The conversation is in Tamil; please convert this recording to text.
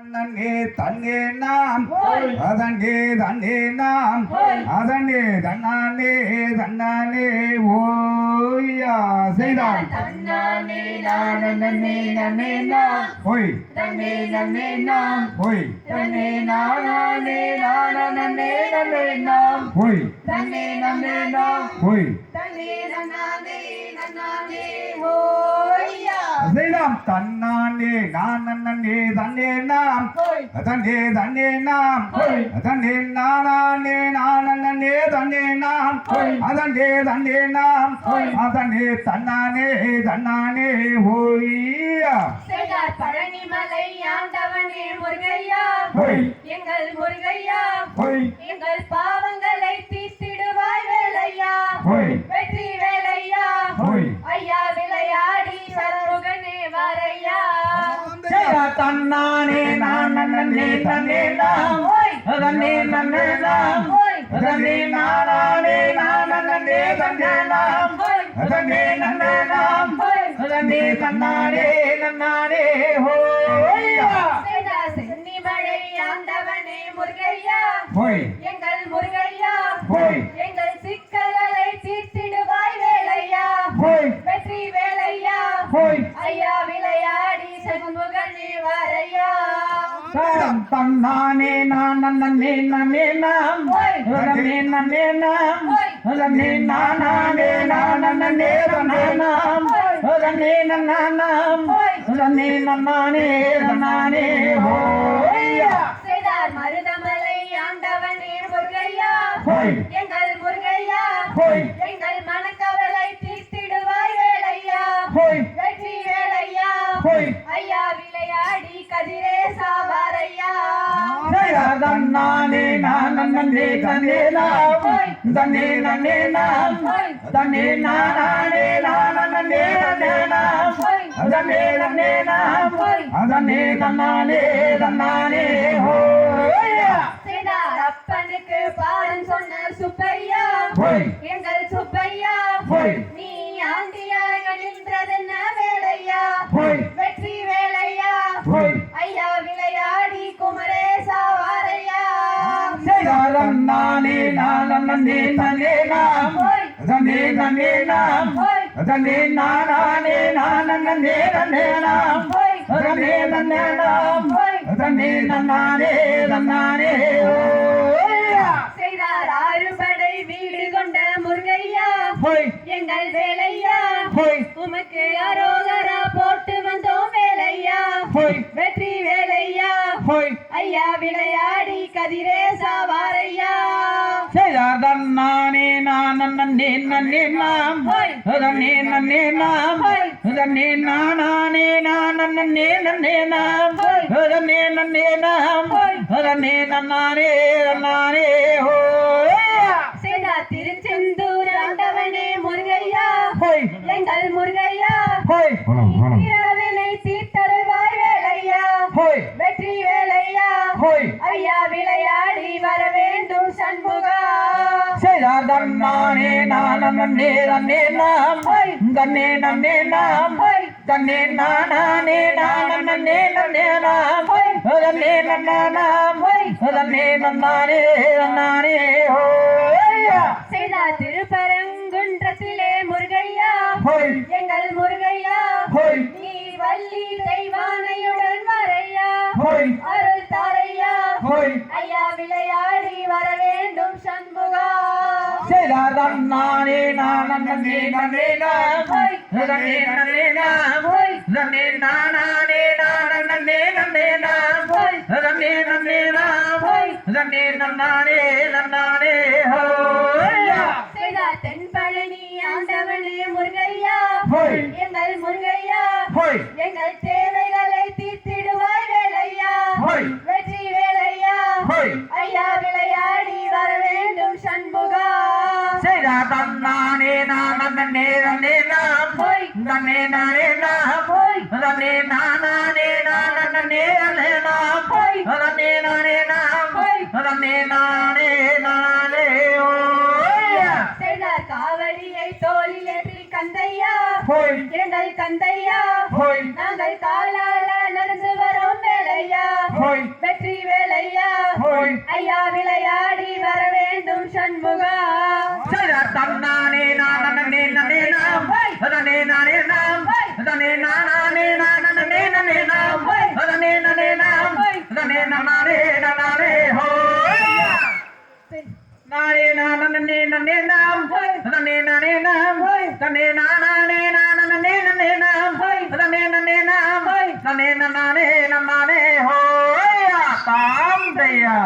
தன்னே தன்னே நாம். அதண்டே தன்னே நாம். அதண்டே தன்னானே தன்னானே. ஓய்யா செய்தான் ஓய். ஓய். நாம். ஓய். தன்னே நமே தன்னானே நான் நன்னே தன்னே நாம். தன்னே தன்னே நாம். தன்னே நானே நானே தன்னே நாம். அதண்டே தன்னே நாம். அதண்டே தன்னானே தன்னானே ஓய்யா. செய்தார் பழனிமலை ஆண்டவனே முருகையா. எங்கள் முருகையா. எங்கள் பாவங்களை தீர்த்திடுவாய் வேலையா. நன்னே தன்னே நாம் ஓய். தன்னே நன்னே நாம் ஓய். தன்னே நானே நான் நன்னே தன்னே நாம் ஓய். தன்னே நன்னே நாம் தன்னே தன்னானே நன்னானே ஹோய்யா சென்னி மழை ஆண்டவனே முருகையா. ஹோய் எங்கள் முருகையா. ஹோய் எங்கள் சிக்கல்களை தீர்த்திடுவாய் வேலையா ஹோய் நன்னே நன்னே நாம் தன்னே நன்னே நாம் தன்னே நானே நான் நன்னே தன்னே நாம் தன்னே நன்னா நாம் தன்னே நன்னானே நன்னானே ஹோய்யா செய்தார் மருதமலை ஆண்டவனே முருகையா ஹோய் எங்கள் முருகையா ஹோய் எங்கள் மனக்கவலை தீர்த்திடுவாய் வேலையா ஹோய் வெற்றி வேலையா ஹோய் தன்னானே நான் நன்னே தன்னே நாம் தன்னே நன்னே நாம் தன்னே நானே நான் நன்னே தன்னே நாம் அதனே நன்னே நாம் நன்னானே தன்னானே ஹோய்யா செய்தார் அப்பனுக்கு பாடம் சொன்ன சுப்பையா. எங்கள் சுப்பையா. நீ ஆண்டியாக நின்றதென்ன வேலையா? வெற்றி வேலையா? நான் நன்னே தன்னே நாம் அதனே நன்னே நாம். அதனே நானே நான் நன்னே தன்னே நாம். அதனே நன்னே நாம். செய்தார் ஆறுபடை வீடு கொண்ட முருகையா. எங்கள் வேலையா. உமக்கு அரோகரா போட்டு வந்தோம் வேலையா. நன்னே நன்னே நாம். அதனே நன்னே நாம். அதனே நானே நான். நன்னே நன்னே நாம். அதனே நன்னே நாம். அதனே நன்னானே நன்னானே. ஹோய்யா செய்தார் திருச்செந்தூர் ஆண்டவனே முருகையா. ஹோய். எங்கள் முருகையா. ஹோய். இரவினை தீர்த்தருவாய் வேலையா ஹோய். வெற்றி வேலையா ஹோய். ஐயா விளையாடி. செய்தாரம் நானே நான் நன்னே நாம். தன்னே நன்னே நாம். தன்னே நானே நான் நன்னே நாம். அதனே நன்னா நாம். அதனே நன்னானே நன்னானே செய்தார் திருப்பரங்குன்றத்திலே முருகையா. எங்கள் முருகையா. நீ வள்ளி தெய்வானையுடன் வரையா. அருள் தாரையா. ஐயா விளையாடி செய்தாரம் நானே நான் நன்னே நன்னே நாம் அதனே நன்னே நாம் அதனே நானே நான் நன்னே நன்னே நாம் அதனே நன்னே நாம் அதனே நன்னானே நன்னானே ஹோய்யா அதனே நானே நானே அலேனா போய். அதனே நானே நான் போய். அதனே நானே நானே செய்தார் காவடியை தோளிலே கந்தையா. போய். இரங்கள் கந்தையா. போய். நாங்கள் காலால நடந்து வரோம் வேலையா. போய். வெற்றி வேலையா. போய். ஐயா விளையாடி வர வேண்டும் சண்முகா. தன்னானே நானே நானே நான் போய். அதனே நானே நான் போய் நேனம் தன்னே நானே நானே நேனம் நேனம் தன்னே நேனம் தன்னே நானே நன்னானே ஹோய் தாம் தையா